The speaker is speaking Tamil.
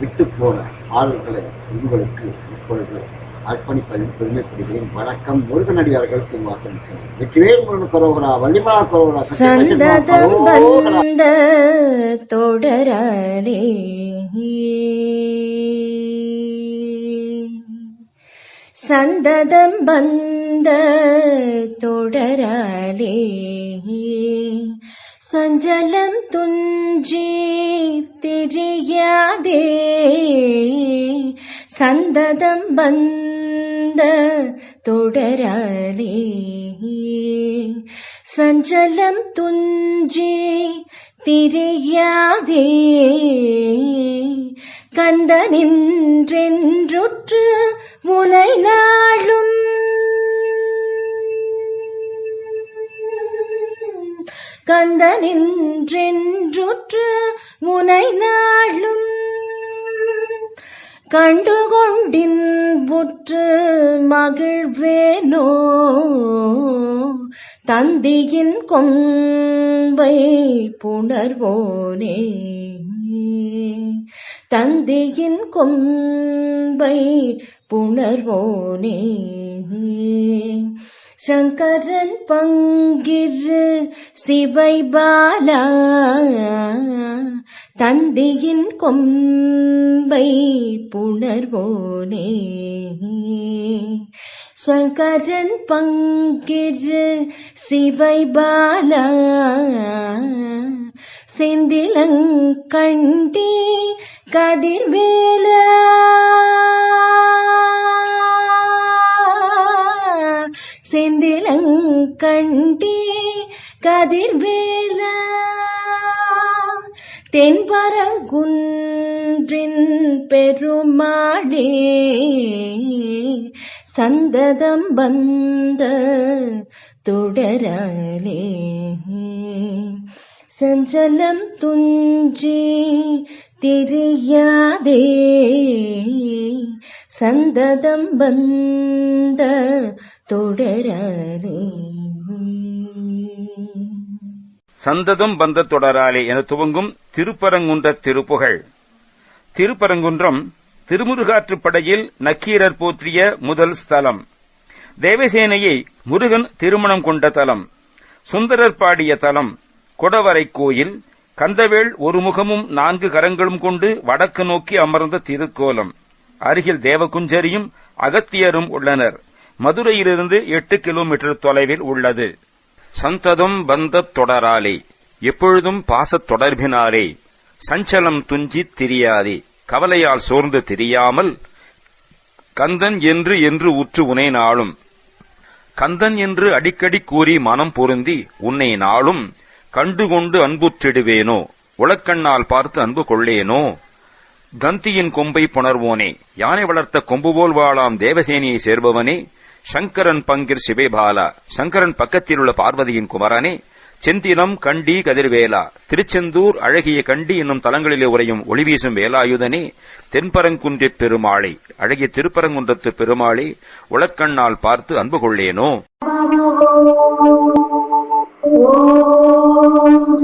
விட்டு போன ஆளுகளை உங்களுக்கு இப்பொழுது அர்ப்பணிப்பதில் பெருமைப்படுகிறேன். வணக்கம் முருகனடியார்கள் சீனிவாசன் வெற்றிவேல் முருகன் கரோகரா வள்ளிமலா கரோகரா சந்ததம் வந்த தொடராலே. சந்ததம் வந்த தொடராலே. சஞ்சலம் துஞ்சி தெரியாதே சந்ததம் வந்த தொடராலே. சஞ்சலம் துஞ்சி திரியாதே. கந்த நின்றென்றுற்று முனை நாளும் கந்த நின்றென்றுற்று முனை நாளும். கண்டுகொண்டின் புற்று மகிழ்வேனோ? தந்தியின் கொம்பை புணர்வோனே? தந்தியின் கொம்பை புணர்வோனே? சங்கரன் பங்கிரு சிவை பாலா. தந்தியின் கொம்பை புணர்வோனே. சங்கரன் பங்கிரு சிவை பாலா. செந்திலங்கண்டி கதிர்வேலா செந்திலங்கண்டே கதிர்வேல. தென்பரகுன்றின் பெருமாளே சந்ததம் வந்த தொடரலே. சஞ்சலம் துஞ்சி தெரியாதே சந்ததம் வந்த தொடராலே சந்ததம் பந்த தொடராலே என துவங்கும் திருப்பரங்குன்ற திருப்புகழ். திருப்பரங்குன்றம் திருமுருகாற்றுப்படையில் நக்கீரர் போற்றிய முதல் ஸ்தலம். தேவசேனையை முருகன் திருமணம் கொண்ட தலம். சுந்தரர் பாடிய தலம். கொடவரை கோயில். கந்தவேள் ஒரு முகமும் நான்கு கரங்களும் கொண்டு வடக்கு நோக்கி அமர்ந்த திருக்கோலம். அருகில் தேவகுஞ்சரியும் அகத்தியரும் உள்ளனர். மதுரையிலிருந்து எட்டு கிலோமீட்டர் தொலைவில் உள்ளது. சந்ததம் பந்தத் தொடராலே எப்பொழுதும் பாசத் தொடர்பினாலே சஞ்சலம் துஞ்சி திரியாதே கவலையால் சோர்ந்து திரியாமல் கந்தன் என்று என்று உற்று உனை நாளும். கந்தன் என்று அடிக்கடி கூறி மனம் பொருந்தி உன்னை நாளும் கண்டுகொண்டு அன்புற்றிடுவேனோ உளக்கண்ணால் பார்த்து அன்பு கொள்ளேனோ? கந்தியின் கொம்பை புணர்வோனே யானை வளர்த்த கொம்பு போல் வாழாம் தேவசேனியை சேர்பவனே சங்கரன் பங்கிர் சிவேபாலா. சங்கரன் பக்கத்தில் உள்ள பார்வதியின் குமரனே செந்தினம் கண்டி கதிர்வேலா. திருச்செந்தூர் அழகிய கண்டி என்னும் தலங்களிலே உரையும் ஒளிவீசும் வேலாயுதனே தென்பரங்குன்றிப் பெருமாளை. அழகிய திருப்பரங்குன்றத்து பெருமாளை உளக்கண்ணால் பார்த்து அன்பு கொள்ளேனோ? ஓம்